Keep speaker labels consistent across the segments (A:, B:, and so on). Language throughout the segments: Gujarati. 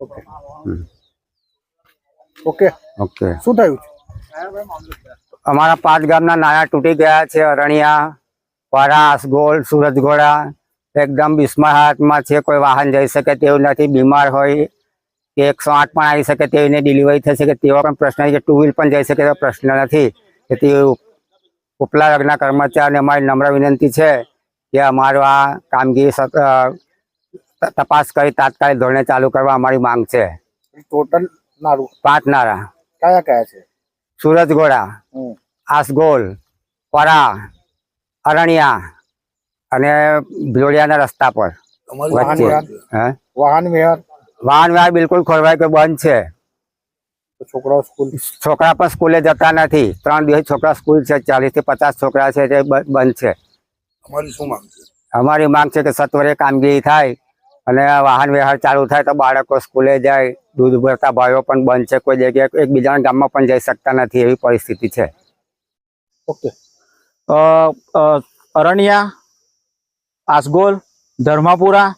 A: ઓકે. ઓકે.
B: ઓકે.
A: શું થયું છે?
B: અમારા પાંચ ગામના નાળા તૂટી ગયા છે અરણિયા પરાસ ગોળ સુરજગોળા એકદમ બિસ્માર હાથમાં છે કોઈ વાહન જઈ શકે તેવું નથી બીમાર હોય કે એકસો આઠ પણ આવી શકે તેવીને ડિલિવરી થઈ શકે તેવો પણ પ્રશ્ન છે ટુ વ્હીલ પણ જઈ શકે તેવો પ્રશ્ન નથી. તેથી ઉપલા વર્ગના કર્મચારીને અમારી નમ્ર વિનંતી છે કે અમારું આ કામગીરી તપાસ કરી તાત્કાલિક ધોરણે ચાલુ કરવા અમારી માંગ છે.
A: ટોટલ નારું?
B: પાંચ નારા
A: કયા કયા છે?
B: સુરજગોળા
A: હમ.
B: આસગોલ પરા અરણિયા અને ભિલોડિયાના રસ્તા પર.
A: વાહન વ્યવહાર?
B: હે?
A: વાહન વ્યવહાર?
B: બિલકુલ ખોરવાય કે બંધ છે.
A: છોકરાઓ સ્કૂલ?
B: છોકરા પણ સ્કૂલે જતા નથી. ત્રણ દિવસ છોકરા સ્કૂલ છે ચાલીસથી પચાસ છોકરા છે તે બંધ છે.
A: અમારી શું માંગ છે?
B: અમારી માંગ છે કે સત્વરે કામગીરી થાય. અને વાહન વ્યવહાર ચાલુ થાય તો બાળકો સ્કૂલે જાય, દૂધ ભરતા ભાઈઓ પણ બંધ છે, કોઈ જગ્યાએ એકબીજાના ગામમાં પણ જઈ શકતા નથી એવી પરિસ્થિતિ છે.
A: ઓકે.
C: અરણ્યા, આસગોલ, ધર્માપુરા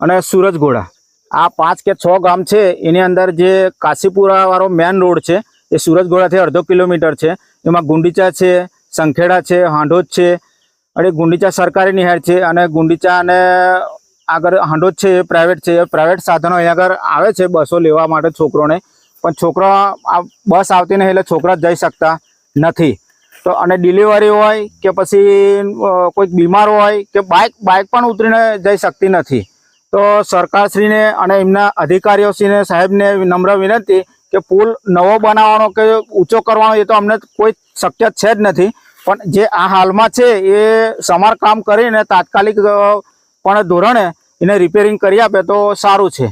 C: અને સુરજગોળા આ પાંચ કે છ ગામ છે, એની અંદર જે કાશીપુરાવાળો મેન રોડ છે, એ સુરજગોળાથી અડધો કિલોમીટર છે. એમાં ગુંડીચા છે, સંખેડા છે હાંડોદ છે, અને ગુંડીચા સરકારી નિહાળ છે, અને ગુંડીચા અને આગળ હાંડોદ છે, એ પ્રાઇવેટ છે પ્રાઇવેટ સાધનો અહીંયા આગળ આવે છે બસો લેવા માટે છોકરોને. પણ છોકરો આ બસ આવતી નહીં એટલે છોકરા જઈ શકતા નથી. તો અને ડિલિવરી હોય કે પછી કોઈક બીમાર હોય કે બાઇક બાઇક પણ ઉતરીને જઈ શકતી નથી. તો સરકારશ્રીને અને એમના અધિકારીઓશ્રીને, સાહેબને નમ્ર વિનંતી કે પુલ નવો બનાવવાનો કે ઊંચો કરવાનો, એ તો અમને કોઈ શક્ય છે જ નથી. પણ જે આ હાલમાં છે, એ સમારકામ કરીને તાત્કાલિક પણ ધોરણે એને રિપેરિંગ કરી આપે તો સારું છે.